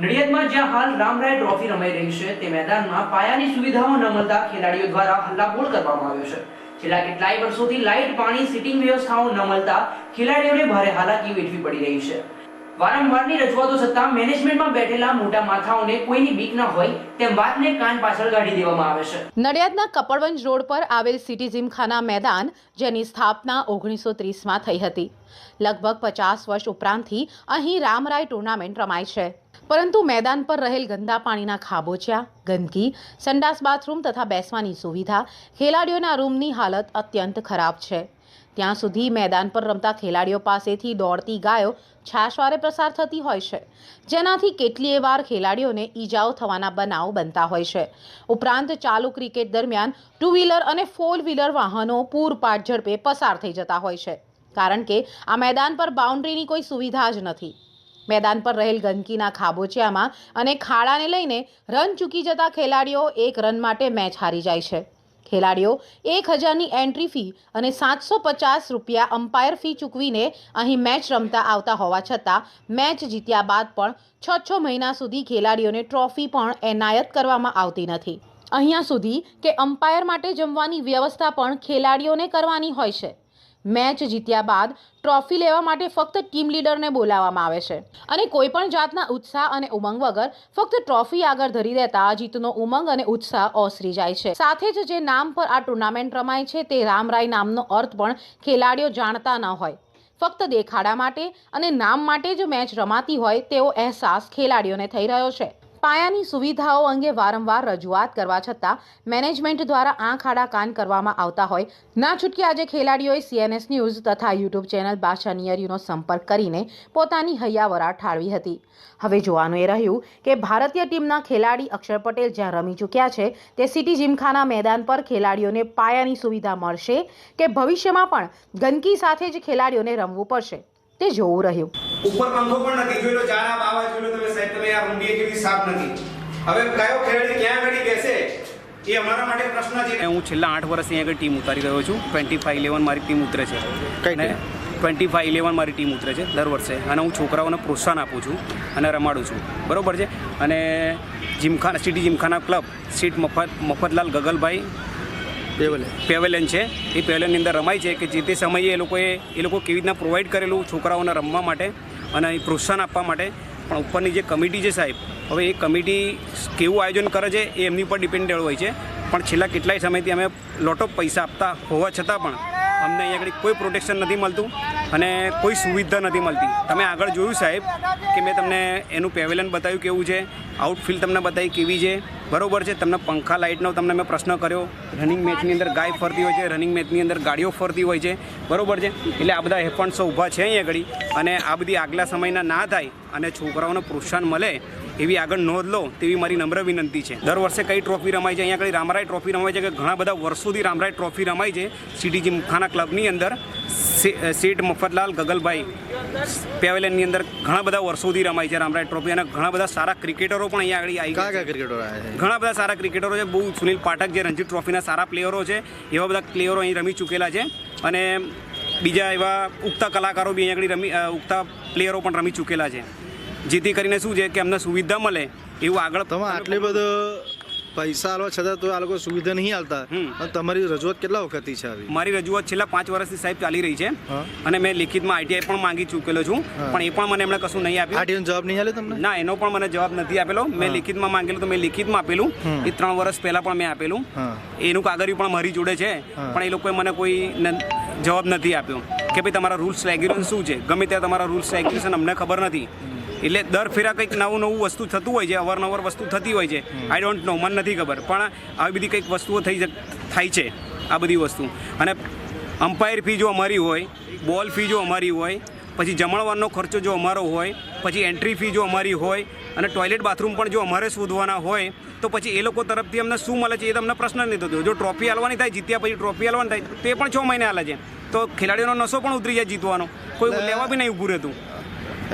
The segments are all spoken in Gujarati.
નડિયાદમાં જ્યાં હાલ રામરાય ટ્રોફી રમાઈ રહી છે, તે મેદાનમાં પાયાની સુવિધાઓ ન મળતા ખેલાડીઓ દ્વારા હલ્લાબોલ કરવામાં આવ્યો છે. છેલ્લા કેટલાય વર્ષોથી લાઇટ, પાણી, સિટિંગ વ્યવસ્થાઓ ન મળતા ખેલાડીઓને ભારે હાલાકી વેઠવી પડી રહી છે. વારંવારની રજૂઆતો છતાં મેનેજમેન્ટમાં બેઠેલા મોટા માથાઓને કોઈની બીક ન હોય તેમ વાતને કાન પાછળ કાઢી દેવામાં આવે છે. નડિયાદના કપડવંજ રોડ પર આવેલ સિટી જીમખાના મેદાન, જેની સ્થાપના ઓગણીસો ત્રીસમાં થઈ હતી. લગભગ પચાસ વર્ષ ઉપરાંતથી અહીં રામરાય ટુર્નામેન્ટ રમાય છે. પરંતુ મેદાન પર રહેલ ગંદા પાણીના ખાબોચિયા, ગંદકી, સંડાસ બાથરૂમ તથા બેસવાની સુવિધા ખેલાડીઓના રૂમની હાલત અત્યંત ખરાબ છે. ત્યાં સુધી મેદાન પર રમતા ખેલાડીઓ પાસેથી દોડતી ગાયો છાશવારે પ્રસાર થતી હોય છે. જેનાથી કેટલીય વાર ખેલાડીઓને ઈજાઓ થવાના બનાવ બનતા હોય છે. ઉપરાંત ચાલુ ક્રિકેટ દરમિયાન ટુ વ્હીલર અને ફોર વ્હીલર વાહનો પૂરપાટ ઝડપે પસાર થઈ જતા હોય છે. કારણ કે આ મેદાન પર બાઉન્ડ્રીની કોઈ સુવિધા જ નથી. મેદાન પર રહેલ ગંદકીના ખાબોચિયામાં અને ખાડાને લઈને રન ચૂકી જતા ખેલાડીઓ એક રન માટે મેચ હારી જાય છે. ખેલાડીઓ એક હજારની એન્ટ્રી ફી અને સાતસો પચાસ રૂપિયા અમ્પાયર ફી ચૂકવીને અહીં મેચ રમતા આવતા હોવા છતાં મેચ જીત્યા બાદ પણ છ છ મહિના સુધી ખેલાડીઓને ટ્રોફી પણ એનાયત કરવામાં આવતી નથી. અહીંયા સુધી કે અમ્પાયર માટે જમવાની વ્યવસ્થા પણ ખેલાડીઓને કરવાની હોય છે. મેચ જીત્યા બાદ ટ્રોફી લેવા માટે ફક્ત ટીમ લીડરને બોલાવવામાં આવે છે. અને કોઈ પણ જાતના ઉત્સાહ અને ઉમંગ વગર ફક્ત ટ્રોફી આગળ ધરી દેતા જીતનો ઉમંગ અને ઉત્સાહ ઓસરી જાય છે. સાથે જ જે નામ પર આ ટુર્નામેન્ટ રમાય છે તે રામરાય નામનો અર્થ પણ ખેલાડીઓ જાણતા ન હોય. ફક્ત દેખાડા માટે અને નામ માટે જ મેચ રમાતી હોય તેવો અહેસાસ ખેલાડીઓને થઈ રહ્યો છે. પાયાની સુવિધાઓ અંગે વારંવાર રજૂઆત કરવા છતાં મેનેજમેન્ટ દ્વારા આંખ આડા કાન કરવામાં આવતા હોય. ના છૂટકી આજે ખેલાડીઓએ સીએનએસ ન્યૂઝ તથા યુટ્યુબ ચેનલ બાદશાહ નિયરીનો સંપર્ક કરીને પોતાની હૈયાવરા ઠાળવી હતી. હવે જોવાનું એ રહ્યું કે ભારતીય ટીમના ખેલાડી અક્ષર પટેલ જ્યાં રમી ચૂક્યા છે, તે સિટી જીમખાના મેદાન પર ખેલાડીઓને પાયાની સુવિધા મળશે કે ભવિષ્યમાં પણ ગંદકી સાથે જ ખેલાડીઓને રમવું પડશે, તે જોવું રહ્યું. ઉપર પંખો પણ નથી જોઈ લો ચાર આપ આવા જોઈ લો તમે સાહેબ તમે આ રૂંડીએ કેવી સાફ નથી. હવે કયો ખેલાડી ક્યાં આગળ બેસે? એ અમારા માટે પ્રશ્ન છે. હું છેલ્લા આઠ વર્ષથી આગળ ટીમ ઉતારી રહ્યો છું. ટ્વેન્ટી ફાઈવ ઇલેવન મારી ટીમ ઉતરે છે. કઈ નહીં ટ્વેન્ટી ફાઈવ ઇલેવન મારી ટીમ ઉતરે છે દર વર્ષે. અને હું છોકરાઓને પ્રોત્સાહન આપું છું અને રમાડું છું. બરાબર છે? અને જીમખાના સિટી જીમખાના ક્લબ સીટ મફત મફતલાલ ગગલભાઈ પેવેલન છે. એ પેવેલનની અંદર રમાય છે કે જે તે સમયે એ લોકોએ એ લોકો કેવી રીતના પ્રોવાઈડ કરેલું છોકરાઓને રમવા માટે. અને અહીં પ્રોત્સાહન આપવા માટે પણ ઉપરની જે કમિટી છે સાહેબ, હવે એ કમિટી કેવું આયોજન કરે છે એ એમની પર ડિપેન્ડેડ હોય છે. પણ છેલ્લા કેટલાય સમયથી અમે લોટ ઓફ પૈસા આપતા હોવા છતાં પણ અમને અહીંયા આગળ કોઈ પ્રોટેક્શન નથી મળતું અને કોઈ સુવિધા નથી મળતી. તમે આગળ જોયું સાહેબ કે મેં તમને એનું પેવેલિયન બતાવ્યું કેવું છે આઉટફિલ્ડ તમને બતાવી કેવી છે. બરોબર છે, તમને પંખા લાઇટનો તમને મેં પ્રશ્ન કર્યો. રનિંગ મેચની અંદર ગાય ફરતી હોય છે રનિંગ મેચની અંદર ગાડીઓ ફરતી હોય છે. બરોબર છે, એટલે આ બધા હેફન્ડ્સો ઊભા છે અહીંયા આગળ. અને આ બધી આગલા સમયના ના થાય અને છોકરાઓને પ્રોત્સાહન મળે એવી આગળ નોંધ લો તેવી મારી નમ્ર વિનંતી છે. દર વર્ષે કઈ ટ્રોફી રમાય છે? અહીંયા આગળ રામરાય ટ્રોફી રમાય છે કે ઘણા બધા વર્ષોથી રામરાય ટ્રોફી રમાય છે? સિટી જીમખાના ક્લબની અંદર સે- શેઠ મફતલાલ ગગલભાઈ પેવેલિયનની અંદર ઘણા બધા વર્ષોથી રમાય છે રામરાય ટ્રોફી અને ઘણા બધા સારા ક્રિકેટરો પણ અહીંયા આગળ આવી ગયા ક્રિકેટરો છે. ઘણા બધા સારા ક્રિકેટરો છે. બહુ સુનિલ પાઠક જે રણજી ટ્રોફીના સારા પ્લેયરો છે એવા બધા પ્લેયરો અહીં રમી ચૂકેલા છે અને બીજા એવા ઉગતા કલાકારો બી અહીંયા આગળ રમી ઉગતા પ્લેયરો પણ રમી ચૂકેલા છે. જેથી કરીને શું છે કે અમને સુવિધા મળે એવું આગળ તમે આટલી બધો પૈસા આલવા છતાં તો આ લોકો સુવિધા નહીં આવતા. અને તમારી રજૂઆત કેટલા વખતથી છે આવી? મારી રજૂઆત છેલ્લા પાંચ વર્ષથી સાહેબ ચાલી રહી છે. અને મેં લિખિતમાં આઈટીઆઈ પણ માંગી ચૂકેલો છું. પણ એ પણ મને એમણે કશું નહીં આપ્યું. આઈટીઆઈ જવાબ નહીં આપ્યો તમને? ના એનો પણ મને જવાબ નથી આપેલો. મેં લિખિતમાં માંગેલું તો મેં લિખિતમાં આપેલું. એ ત્રણ વર્ષ પહેલાં પણ મેં આપેલું. એનું કાગળિયું પણ મારી જોડે છે. પણ એ લોકોએ મને કોઈ જવાબ નથી આપ્યો. કે ભાઈ તમારા રૂલ્સ રેગ્યુલેશન શું છે? ગમે ત્યાં તમારા રૂલ્સ રેગ્યુલેશન અમને ખબર નથી. એટલે દર ફેરા કંઈક નવું નવું વસ્તુ થતું હોય છે અવારનવાર વસ્તુ થતી હોય છે આઈ ડોન્ટ નો મને નથી ખબર. પણ આવી બધી કંઈક વસ્તુઓ થઈ થાય છે આ બધી વસ્તુ. અને અમ્પાયર ફી જો અમારી હોય બોલ ફી જો અમારી હોય પછી જમણવારનો ખર્ચો જો અમારો હોય પછી એન્ટ્રી ફી જો અમારી હોય અને ટોયલેટ બાથરૂમ પણ જો અમારે શોધવાના હોય તો પછી એ લોકો તરફથી અમને શું મળે છે એ તમને પ્રશ્ન નહીં થતો. જો ટ્રોફી આલવાની થાય જીત્યા પછી ટ્રોફી આલવાની થાય તે પણ છ મહિને હાલે છે. તો ખેલાડીઓનો નશો પણ ઉતરી જાય જીતવાનો. કોઈ લેવા બી નહીં ઊભું રહેતું.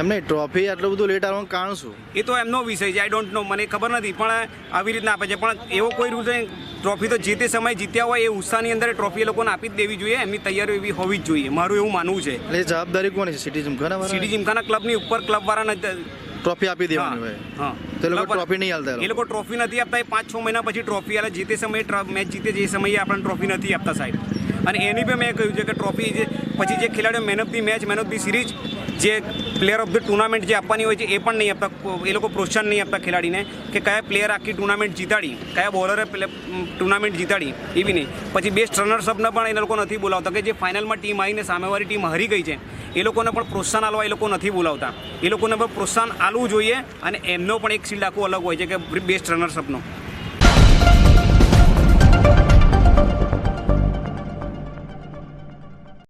એમને ટ્રોફી આટલું બધું લેટ આવવાનું કારણ શું? એ તો એમનો વિષય છે આઈ ડોન્ટ નો મને ખબર નથી પણ આવી રીતના આપે છે. પણ એવો કોઈ રૂલ નહીં ટ્રોફી તો જે તે સમયે જીત્યા હોય એ ઉત્સાહની અંદર ટ્રોફી એ લોકોને આપી જ દેવી જોઈએ એમની તૈયારીઓ એવી હોવી જ જોઈએ મારું એવું માનવું છે. એટલે જવાબદારી કોની છે સિટી જીમખાના સિટી જીમખાના ક્લબની ઉપર ક્લબ વાળાને ટ્રોફી આપી દેવાની હોય. હા. તો એ લોકો ટ્રોફી નહીં આપતા એ એ લોકો. ટ્રોફી નથી આપતા એ પાંચ છ મહિના પછી ટ્રોફી આવે જે તે સમયે મેચ જીતે એ સમયે આપણને ટ્રોફી નથી આપતા સાહેબ. અને એની પણ મેં કહ્યું છે કે ટ્રોફી જે પછી જે ખેલાડીઓ man of the match man of the series જે પ્લેયર ઓફ ધ ટુર્નામેન્ટ જે આપવાની હોય છે, એ પણ નહીં આપતા. એ લોકો પ્રોત્સાહન નહીં આપતા ખેલાડીને કે કયા પ્લેયર આખી ટુર્નામેન્ટ જીતાડી, કયા બોલરે ટુર્નામેન્ટ જીતાડી એ બી નહીં. પછી બેસ્ટ રનર્સઅપને પણ એ લોકો નથી બોલાવતા કે જે ફાઇનલમાં ટીમ આવીને સામેવાળી ટીમ હારી ગઈ છે, એ લોકોને પણ પ્રોત્સાહન આપવા એ લોકો નથી બોલાવતા. એ લોકોને પણ પ્રોત્સાહન આલવું જોઈએ અને એમનો પણ એક શિલ્ડ આખું અલગ હોય છે કે બેસ્ટ રનર્સઅપનો